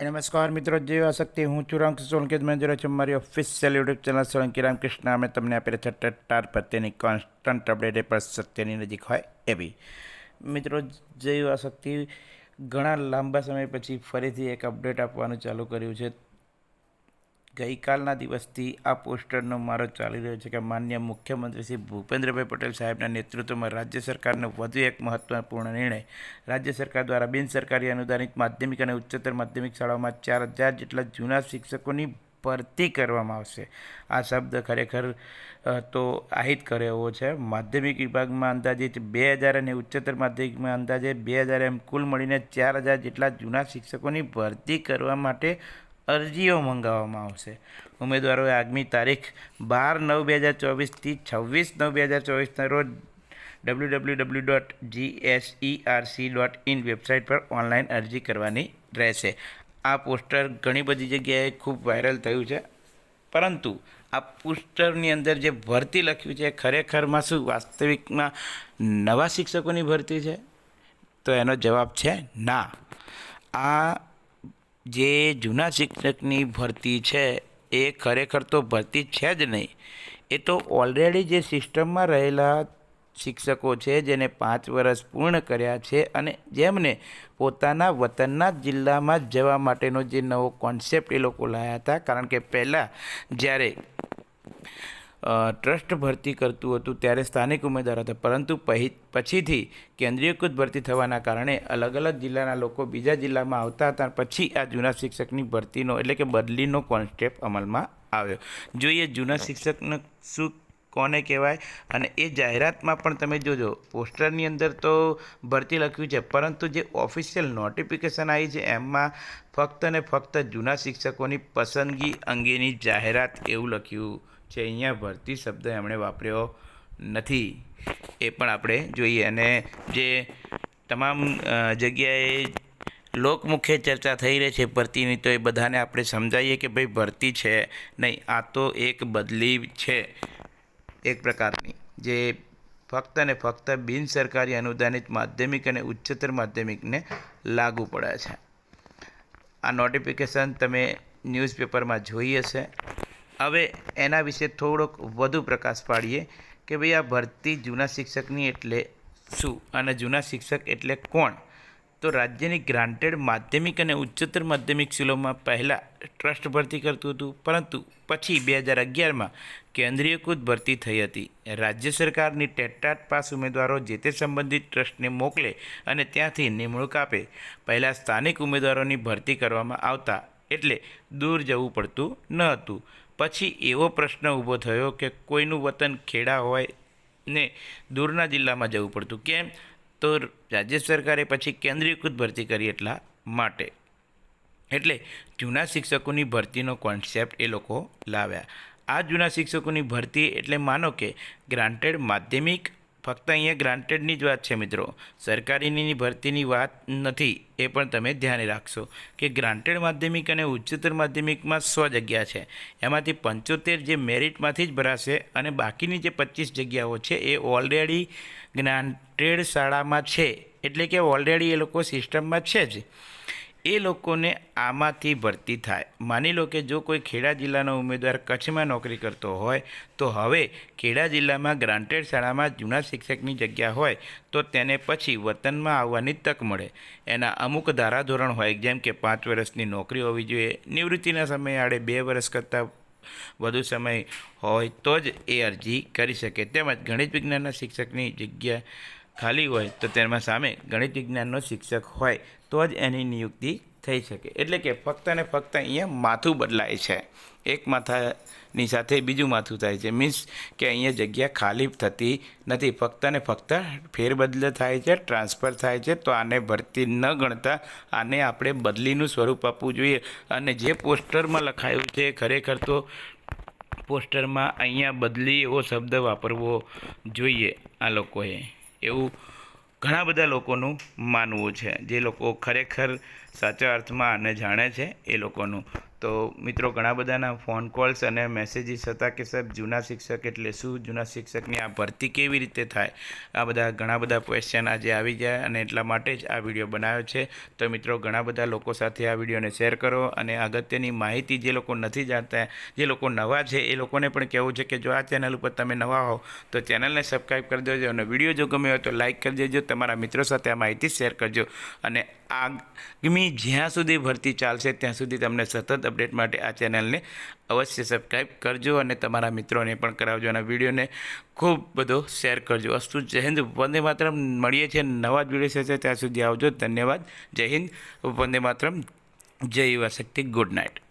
નમસ્કાર મિત્રો જે શક્તિ હું છું રામકૃષ્ણ સોલંકી. મેં જોડે છું મારી official YouTube channel Solanki Ramkrishna અમે તમને આપેલા છે ટાર પ્રત્યેની કોન્સ્ટન્ટ અપડેટ પર સત્યની નજીક હોય એવી. મિત્રો, જય શક્તિ ઘણા લાંબા સમય પછી ફરીથી એક અપડેટ આપવાનું ચાલુ કર્યું છે. ગઈકાલના દિવસથી આ પોસ્ટરનો મારો ચાલી રહ્યો છે કે માન્ય મુખ્યમંત્રી શ્રી ભૂપેન્દ્રભાઈ પટેલ સાહેબના નેતૃત્વમાં રાજ્ય સરકારનો વધુ એક મહત્વપૂર્ણ નિર્ણય. રાજ્ય સરકાર દ્વારા બિન સરકારી અનુદાનિત માધ્યમિક અને ઉચ્ચતર માધ્યમિક શાળાઓમાં ચાર હજાર જેટલા જૂના શિક્ષકોની ભરતી કરવામાં આવશે. આ શબ્દ ખરેખર તો આહિત કરે એવો છે. માધ્યમિક વિભાગમાં અંદાજિત બે હજાર અને ઉચ્ચતર માધ્યમિકમાં અંદાજે બે હજાર એમ કુલ મળીને ચાર હજાર જેટલા જૂના શિક્ષકોની ભરતી કરવા માટે અરજીઓ મંગાવવામાં આવશે. ઉમેદવારોએ આગામી તારીખ બાર નવ બે હજાર ચોવીસથી છવ્વીસ નવ બે હજાર ચોવીસના રોજ W W W dot GSERC dot in website પર ઓનલાઈન અરજી કરવાની રહેશે. આ પોસ્ટર ઘણી બધી જગ્યાએ ખૂબ વાયરલ થયું છે. પરંતુ આ પોસ્ટરની અંદર જે ભરતી લખ્યું છે, ખરેખરમાં શું વાસ્તવિકમાં નવા શિક્ષકોની ભરતી છે? તો એનો જવાબ છે ના. આ જે જૂના શિક્ષકની ભરતી છે, એ ખરેખર તો ભરતી છે જ નહીં. એ તો ઓલરેડી જે સિસ્ટમમાં રહેલા શિક્ષકો છે, જેને પાંચ વર્ષ પૂર્ણ કર્યા છે અને જેમને પોતાના વતનના જિલ્લામાં જવા માટેનો જે નવો કોન્સેપ્ટ એ લોકો લાવ્યા હતા. કારણ કે પહેલાં જ્યારે ટ્રસ્ટ ભરતી કરતું હતું ત્યારે સ્થાનિક ઉમેદવાર હતા. પરંતુ પછીથી કેન્દ્રીયકૃત ભરતી થવાના કારણે અલગ અલગ જિલ્લાના લોકો બીજા જિલ્લામાં આવતા હતા. પછી આ જૂના શિક્ષકની ભરતીનો, એટલે કે બદલીનો કોન્સેપ્ટ અમલમાં આવ્યો. જોઈએ જૂના શિક્ષકને શું કોને કહેવાય? અને એ જાહેરાતમાં પણ તમે જોજો, પોસ્ટરની અંદર તો ભરતી લખ્યું છે, પરંતુ જે ઓફિશિયલ નોટિફિકેશન આવી છે, એમાં ફક્ત ને ફક્ત જૂના શિક્ષકોની પસંદગી અંગેની જાહેરાત એવું લખ્યું છે અહીંયા ભરતી શબ્દ એમણે વાપર્યો નથી, એ પણ આપણે જોઈએ. અને જે તમામ જગ્યાએ લોકમુખ્ય ચર્ચા થઈ રહી છે ભરતીની, તો એ બધાને આપણે સમજાવીએ કે ભાઈ ભરતી છે નહીં, આ તો એક બદલી છે એક પ્રકારની. જે ફક્ત ને ફક્ત બિન સરકારી અનુદાનિત માધ્યમિક અને ઉચ્ચતર માધ્યમિકને લાગુ પડે છે. આ નોટિફિકેશન તમે ન્યૂઝપેપરમાં જોઈ હશે. હવે એના વિશે થોડોક વધુ પ્રકાશ પાડીએ કે ભાઈ આ ભરતી જૂના શિક્ષકની એટલે શું અને જૂના શિક્ષક એટલે કોણ? તો રાજ્યની ગ્રાન્ટેડ માધ્યમિક અને ઉચ્ચતર માધ્યમિક સ્કૂલોમાં પહેલાં ટ્રસ્ટ ભરતી કરતું હતું, પરંતુ પછી બે હજાર અગિયારમાં કેન્દ્રીયકૃત ભરતી થઈ હતી. રાજ્ય સરકારની ટેટાટ પાસ ઉમેદવારો જે તે સંબંધિત ટ્રસ્ટને મોકલે અને ત્યાંથી નિમણૂક આપે. પહેલાં સ્થાનિક ઉમેદવારોની ભરતી કરવામાં આવતા એટલે દૂર જવું પડતું ન હતું. પછી એવો પ્રશ્ન ઊભો થયો કે કોઈનું વતન ખેડા હોય ને દૂરના જિલ્લામાં જવું પડતું, કેમ? તો રાજ્ય સરકારે પછી કેન્દ્રીયકૃત ભરતી કરી એટલા માટે. એટલે જૂના શિક્ષકોની ભરતીનો કોન્સેપ્ટ એ લોકો લાવ્યા. આ જૂના શિક્ષકોની ભરતી એટલે માનો કે ગ્રાન્ટેડ માધ્યમિક ફક્ત અહીંયા ગ્રાન્ટેડની જ વાત છે મિત્રો. સરકારીની ભરતીની વાત નથી, એ પણ તમે ધ્યાને રાખશો કે ગ્રાન્ટેડ માધ્યમિક અને ઉચ્ચતર માધ્યમિકમાં સો જગ્યા છે. એમાંથી પંચોતેર જે મેરિટમાંથી જ ભરાશે અને બાકીની જે પચીસ જગ્યાઓ છે એ ઓલરેડી ગ્રાન્ટેડ શાળામાં છે. એટલે કે ઓલરેડી એ લોકો સિસ્ટમમાં છે જ. એ લોકોને આમાંથી ભરતી થાય. માની લો કે જો કોઈ ખેડા જિલ્લાનો ઉમેદવાર કચ્છમાં નોકરી કરતો હોય, તો હવે ખેડા જિલ્લામાં ગ્રાન્ટેડ શાળામાં જૂના શિક્ષકની જગ્યા હોય, તો તેને પછી વતનમાં આવવાની તક મળે. એના અમુક ધારાધોરણ હોય, જેમ કે પાંચ વર્ષની નોકરી હોવી જોઈએ, નિવૃત્તિના સમયે આડે બે વર્ષ કરતાં વધુ સમય હોય, તો જ એ અરજી કરી શકે. તેમજ ગણિત વિજ્ઞાનના શિક્ષકની જગ્યા ખાલી હોય તો તેમાં સામે ગણિત વિજ્ઞાનનો શિક્ષક હોય તો જ એની નિયુક્તિ થઈ શકે. એટલે કે ફક્ત ને ફક્ત અહીંયા માથું બદલાય છે. એક માથાની સાથે બીજું માથું થાય છે. મીન્સ કે અહીંયા જગ્યા ખાલી થતી નથી. ફક્ત ને ફક્ત ફેરબદલ થાય છે, ટ્રાન્સફર થાય છે, તો આને ભરતી ન ગણતા આને આપણે બદલીનું સ્વરૂપ આપવું જોઈએ. અને જે પોસ્ટરમાં લખાયું છે, ખરેખર તો પોસ્ટરમાં અહીંયા બદલી એવો શબ્દ વાપરવો જોઈએ આ લોકોએ. એવું ઘણા બધા લોકોનું માનવું છે. જે લોકો ખરેખર સાચા અર્થમાં આને જાણે છે, એ લોકોનું તો મિત્રો, ઘણા બધાના ફોન કોલ્સ અને મેસેજીસ હતા કે, સાહેબ, જૂના શિક્ષક એટલે શું? જૂના શિક્ષકની આ ભરતી કેવી રીતે થાય? આ બધા ઘણા બધા ક્વેશ્ચન આજે આવી જાય અને એટલા માટે જ આ વીડિયો બનાવ્યો છે. તો મિત્રો, ઘણા બધા લોકો સાથે આ વિડીયોને શેર કરો અને અગત્યની માહિતી જે લોકો નથી જાણતા, જે લોકો નવા છે, એ લોકોને પણ કહેવું છે કે, જો આ ચેનલ ઉપર તમે નવા હો, તો ચેનલને સબસ્ક્રાઈબ કરી દેજો અને વીડિયો જો ગમ્યો હોય તો લાઈક કરી દેજો, તમારા મિત્રો સાથે આ માહિતી શેર કરજો. અને આગામી જ્યાં સુધી ભરતી ચાલશે, ત્યાં સુધી તમને સતત અપડેટ માટે આ ચેનલને અવશ્ય સબસ્ક્રાઈબ કરજો અને તમારા મિત્રોને પણ કરાવજો અને વિડીયોને ખૂબ બધો શેર કરજો. અસ્તુ જય હિન્દ, વંદે માતરમ. મળીએ છીએ નવા જ વીડિયો છે ત્યાં સુધી આવજો. ધન્યવાદ. જય હિન્દ, વંદે માતરમ. જય યુવા શક્તિ. Good night.